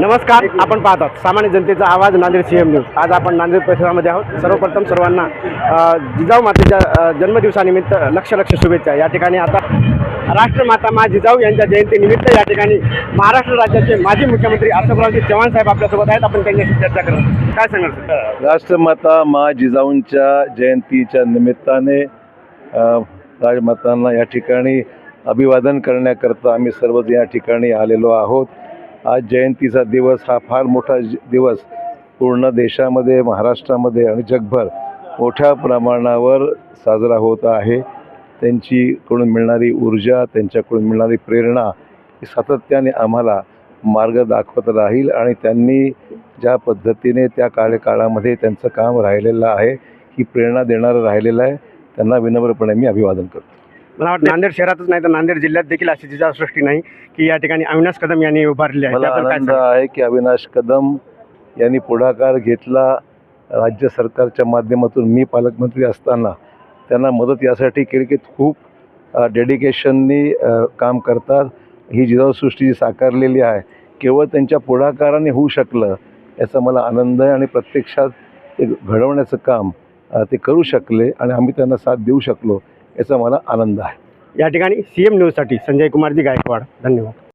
नमस्कार आपण पाहतात सामान्य जनतेचा आवाज नांदेड सी एम न्यूज आज आपण नांदेड परिसरामध्ये आहोत. सर्वप्रथम सर्वांना जिजाऊ मातेच्या जन्मदिवसानिमित्त लक्ष लक्ष शुभेच्छा. या ठिकाणी आता राष्ट्रमाता मा जिजाऊ यांच्या जयंतीनिमित्त या ठिकाणी महाराष्ट्र राज्याचे माजी मुख्यमंत्री अशोकरावजी चव्हाण साहेब आपल्यासोबत आहेत. आपण त्यांच्याशी चर्चा करू. काय सांगाल सर? राष्ट्रमाता मा जिजाऊंच्या जयंतीच्या निमित्ताने राजमातांना या ठिकाणी अभिवादन करण्याकरता आम्ही सर्वच या ठिकाणी आलेलो आहोत. आज जयंतीचा दिवस हा फार मोठा दिवस. पूर्ण देशामध्ये महाराष्ट्रामध्ये आणि जगभर मोठ्या प्रमाणावर साजरा होत आहे. त्यांचीकडून मिळणारी ऊर्जा त्यांच्याकडून मिळणारी प्रेरणा ही सातत्याने आम्हाला मार्ग दाखवत राहील आणि त्यांनी ज्या पद्धतीने त्या कार्यकाळामध्ये त्यांचं काम राहिलेलं आहे ही प्रेरणा देणारं राहिलेलं आहे त्यांना विनम्रपणे मी अभिवादन करतो. मला वाटतं नांदेड शहरातच नाही तर नांदेड जिल्ह्यात देखील अशी जिजा सृष्टी नाही की या ठिकाणी अविनाश कदम यांनी उभारली आहे. मला त्याबद्दल काय आनंद सांगाल? आहे की अविनाश कदम यांनी पुढाकार घेतला. राज्य सरकारच्या माध्यमातून मी पालकमंत्री असताना त्यांना मदत यासाठी केली की खूप डेडिकेशननी काम करतात. ही जिजाऊसृष्टी जी साकारलेली आहे केवळ त्यांच्या पुढाकाराने होऊ शकलं याचा मला आनंद आहे आणि प्रत्यक्षात ते घडवण्याचं काम अ, ते करू शकले आणि आम्ही त्यांना साथ देऊ शकलो. याचा मला आनंद आहे. या ठिकाणी सी एम न्यूजसाठी संजय कुमारजी गायकवाड. धन्यवाद.